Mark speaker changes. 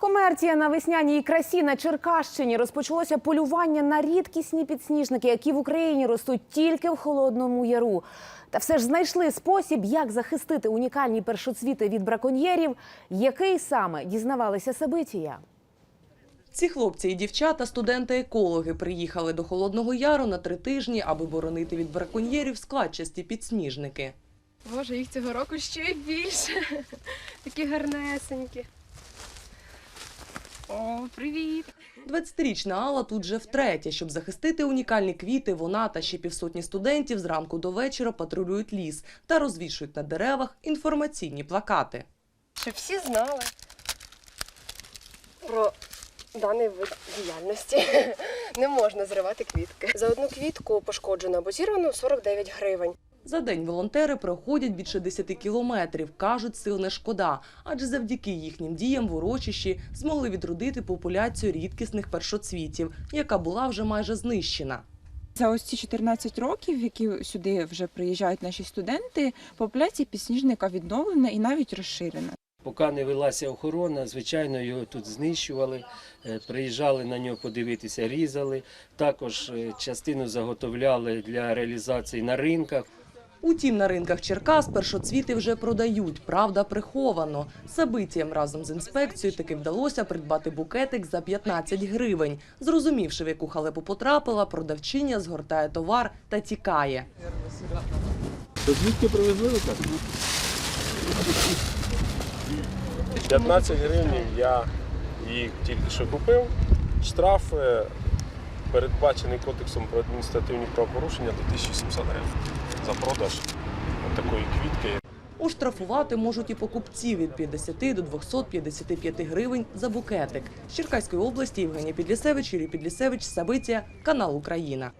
Speaker 1: Комерція на весняній красі на Черкащині розпочалося полювання на рідкісні підсніжники, які в Україні ростуть тільки в холодному яру. Та все ж знайшли спосіб, як захистити унікальні першоцвіти від браконьєрів. Який саме дізнавалися Сабитія?
Speaker 2: Ці хлопці і дівчата, студенти-екологи, приїхали до Холодного Яру на три тижні, аби боронити від браконьєрів складчасті підсніжники.
Speaker 3: Боже, їх цього року ще й більше. Такі гарнесенькі. О, привіт!
Speaker 2: 20-річна Алла тут же втретє. Щоб захистити унікальні квіти, вона та ще півсотні студентів зранку до вечора патрулюють ліс та розвішують на деревах інформаційні плакати.
Speaker 3: Щоб всі знали про даний вид діяльності. Не можна зривати квітки. За одну квітку пошкоджено або зірвано 49 гривень.
Speaker 2: За день волонтери проходять від 60 кілометрів. Кажуть, сил не шкода, адже завдяки їхнім діям в урочищі змогли відродити популяцію рідкісних першоцвітів, яка була вже майже знищена.
Speaker 4: За ось ці 14 років, які сюди вже приїжджають наші студенти, популяція підсніжника відновлена і навіть розширена.
Speaker 5: Поки не велася охорона, звичайно, його тут знищували, е, приїжджали на нього подивитися, різали. Також е, частину заготовляли для реалізації на ринках.
Speaker 2: Утім, на ринках Черкас першоцвіти вже продають, правда, приховано. Сабитіям разом з інспекцією таки вдалося придбати букетик за 15 гривень. Зрозумівши, в яку халепу потрапила, продавчиня згортає товар та тікає.
Speaker 6: Звідки привезли ви так?
Speaker 7: 15 гривень я їх тільки що купив. Штраф передбачений кодексом про адміністративні правопорушення до 1700 гривень за продаж такої квітки.
Speaker 2: Оштрафувати можуть і покупці від 50 до 255 гривень за букетик. З Черкаської області Євгенія Підлісевич, Юрій Підлісевич, Сабиція, канал Україна.